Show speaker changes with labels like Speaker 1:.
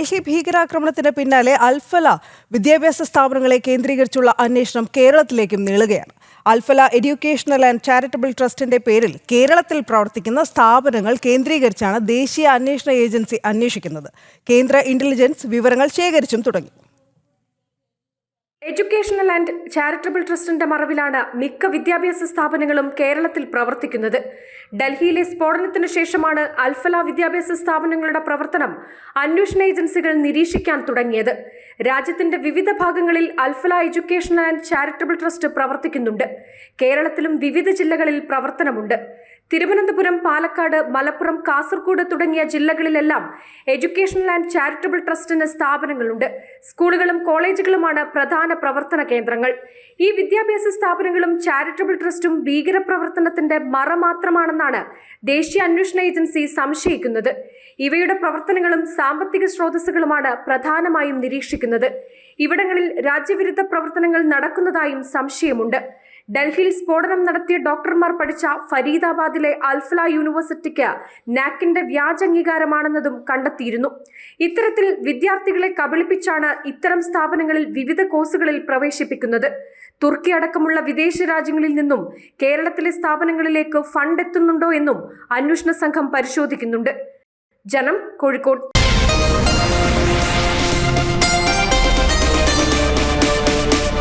Speaker 1: ഡൽഹി ഭീകരാക്രമണത്തിന് പിന്നാലെ അൽഫല വിദ്യാഭ്യാസ സ്ഥാപനങ്ങളെ കേന്ദ്രീകരിച്ചുള്ള അന്വേഷണം കേരളത്തിലേക്കും നീളുകയാണ്. അൽഫല എഡ്യൂക്കേഷണൽ ആൻഡ് ചാരിറ്റബിൾ ട്രസ്റ്റിന്റെ പേരിൽ കേരളത്തിൽ പ്രവർത്തിക്കുന്ന സ്ഥാപനങ്ങൾ കേന്ദ്രീകരിച്ചാണ് ദേശീയ അന്വേഷണ ഏജൻസി അന്വേഷിക്കുന്നത്. കേന്ദ്ര ഇന്റലിജൻസ് വിവരങ്ങൾ ശേഖരിച്ചും തുടങ്ങി.
Speaker 2: എഡ്യൂക്കേഷണൽ ആൻഡ് ചാരിറ്റബിൾ ട്രസ്റ്റിന്റെ മറവിലാണ് മിക്ക വിദ്യാഭ്യാസ സ്ഥാപനങ്ങളും കേരളത്തിൽ പ്രവർത്തിക്കുന്നത്. ഡൽഹിയിലെ സ്ഫോടനത്തിന് ശേഷമാണ് അൽഫല വിദ്യാഭ്യാസ സ്ഥാപനങ്ങളുടെ പ്രവർത്തനം അന്വേഷണ ഏജൻസികൾ നിരീക്ഷിക്കാൻ തുടങ്ങിയത്. രാജ്യത്തിന്റെ വിവിധ ഭാഗങ്ങളിൽ Alfalah educational and charitable trust പ്രവർത്തിക്കുന്നുണ്ട്. കേരളത്തിലും വിവിധ ജില്ലകളിൽ പ്രവർത്തനമുണ്ട്. തിരുവനന്തപുരം പാലക്കാട് മലപ്പുറം കാസർഗോഡ് തുടങ്ങിയ ജില്ലകളിലെല്ലാം എഡ്യൂക്കേഷണൽ ആൻഡ് ചാരിറ്റബിൾ ട്രസ്റ്റിന് സ്ഥാപനങ്ങളുണ്ട്. സ്കൂളുകളും കോളേജുകളുമാണ് പ്രധാന പ്രവർത്തന കേന്ദ്രങ്ങൾ. ഈ വിദ്യാഭ്യാസ സ്ഥാപനങ്ങളും ചാരിറ്റബിൾ ട്രസ്റ്റും ഭീകരപ്രവർത്തനത്തിന്റെ മറ മാത്രമാണെന്നാണ് ദേശീയ അന്വേഷണ ഏജൻസി സംശയിക്കുന്നത്. ഇവയുടെ പ്രവർത്തനങ്ങളും സാമ്പത്തിക സ്രോതസ്സുകളുമാണ് പ്രധാനമായും നിരീക്ഷിക്കുന്നത്. ഇവിടങ്ങളിൽ രാജ്യവിരുദ്ധ പ്രവർത്തനങ്ങൾ നടക്കുന്നതായും സംശയമുണ്ട്. ഡൽഹിയിൽ സ്ഫോടനം നടത്തിയ ഡോക്ടർമാർ പഠിച്ച ഫരീദാബാദിലെ അൽഫല യൂണിവേഴ്സിറ്റിക്ക് നാക്കിന്റെ വ്യാജംഗീകാരമാണെന്നതും കണ്ടെത്തിയിരുന്നു. ഇത്തരത്തിൽ വിദ്യാർത്ഥികളെ കബളിപ്പിച്ചാണ് ഇത്തരം സ്ഥാപനങ്ങളിൽ വിവിധ കോഴ്സുകളിൽ പ്രവേശിപ്പിക്കുന്നത്. തുർക്കി അടക്കമുള്ള വിദേശ രാജ്യങ്ങളിൽ നിന്നും കേരളത്തിലെ സ്ഥാപനങ്ങളിലേക്ക് ഫണ്ട് എത്തുന്നുണ്ടോ എന്നും അന്വേഷണ സംഘം പരിശോധിക്കുന്നുണ്ട്. ജനം കോഴിക്കോട്.